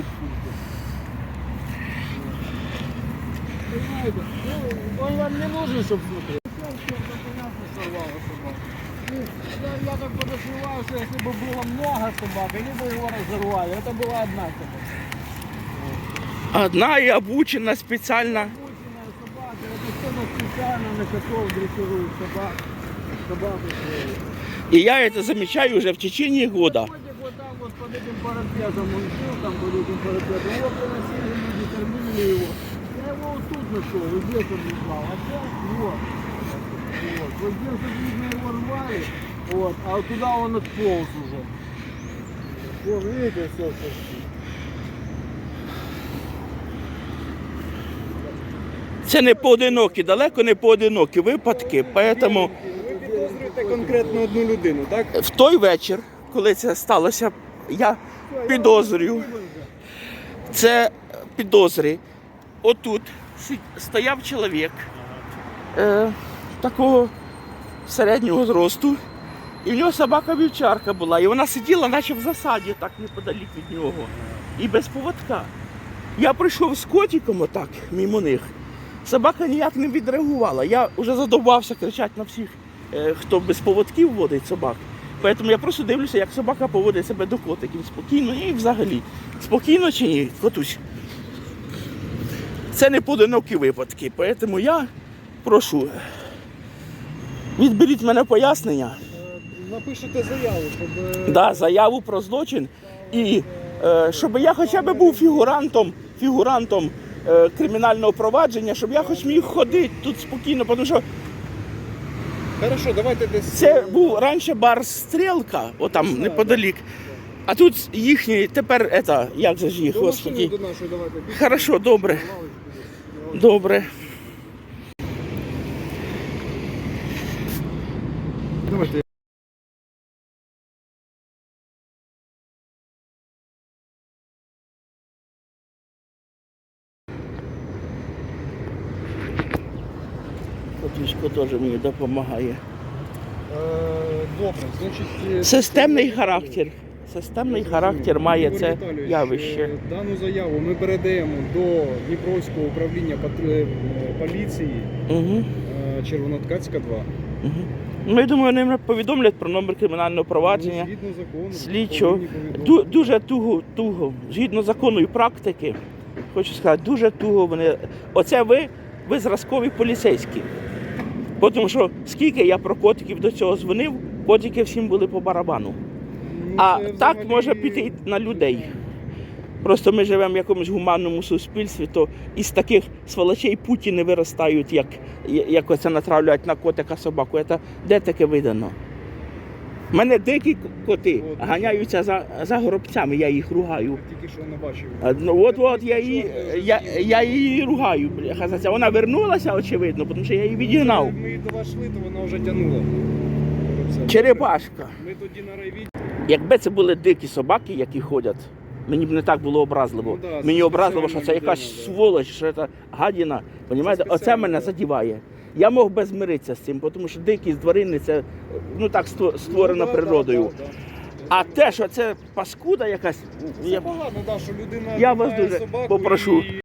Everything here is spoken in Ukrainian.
пункту. Понимаете? Ну, он вам не нужен, щоб смотреть. Все, все, это понятно, сорвало собаку. Ну, Я, я так подозреваю, что если бы было много собак, они бы его разорвали. Это была одна собака. Одна і обучена спеціально. Обученная собака, это кто-то специально на котов дрессирует собак. Собаку свою. І я це замічаю вже в течение года. Котик вот там вот под этим парапетом, он жил там под этим парапетом, его приносили люди, кормили его. Я его вот тут нашел, вот здесь он лежал, а сейчас вот. Вот, вот здесь вот, видно, его рвали, вот, а вот туда он отполз уже. Вот, видите, все, все. Це не поодинокі, далеко не поодинокі випадки. Поэтому Ви підозрюєте конкретно одну людину, так? в той вечір, коли це сталося, я підозрюю. Це підозри. Отут стояв чоловік е, такого середнього зросту. І в нього собака вівчарка була. І вона сиділа, наче в засаді, так неподалік від нього. І без поводка. Я прийшов з котиком отак, мимо них. Собака ніяк не відреагувала. Я вже задовбався кричати на всіх, е, хто без поводків водить собак. Тому я просто дивлюся, як собака поводить себе до котиків спокійно і взагалі. Спокійно чи ні, котусь. Це не поодинокі випадки. Тому я прошу, відберіть мене пояснення. Напишете заяву, щоб е, Да, заяву про злочин і е, щоб я хоча б був фігурантом, фігурантом е, кримінального провадження, щоб я хоч міг ходити тут спокійно, тому що Хорошо, давайте десь. це був раніше бар Стрілка, отам неподалік. А тут їхній, тепер ета, як же ж їх, До машини до нашої давайте. Хорошо, добре. Добре. Давайте. Котусько теж мені допомагає. Е, Добре, значить. е, Системний характер. Системний характер має це явище. е, Дану заяву ми передаємо до Дніпровського управління поліції Угу. Червоноткацька 2. Угу. Ну, я думаю, вони повідомлять про номер кримінального провадження. Згідно закону. Слідчо. дуже туго, туго. Згідно закону і практики, хочу сказати, дуже туго вони. Оце ви, ви зразкові поліцейські. Бо Тому що скільки я про котиків до цього дзвонив, котики всім були по барабану. Ну, А так може піти на людей. Просто ми живемо в якомусь гуманному суспільстві, то із таких сволочей путіни виростають, як, як оце натравлюють на котика собаку. Це, де таке видано? У мене дикі коти От. ганяються за, за горобцями, я їх ругаю. Тільки що не бачив. А, Ну, от от я її, я, я її ругаю, бляха. Вона вернулася, очевидно, тому що я її відігнав. Ми до вас йшли, то вона вже тянула. Все. Черепашка. Ми тоді на райвідділі. Якби це були дикі собаки, які ходять, мені б не так було образливо. Ну да, мені образливо, що це якась да. сволоч, що це гадіна. Понімаєте? Оце мене задіває. Я мог би змиритися з цим, тому що дикість тварини це ну так створена Ну, природою. да, да, да. А те, що це паскуда якась, Це я, погано, да, що людина Я вас дуже собаку попрошу. і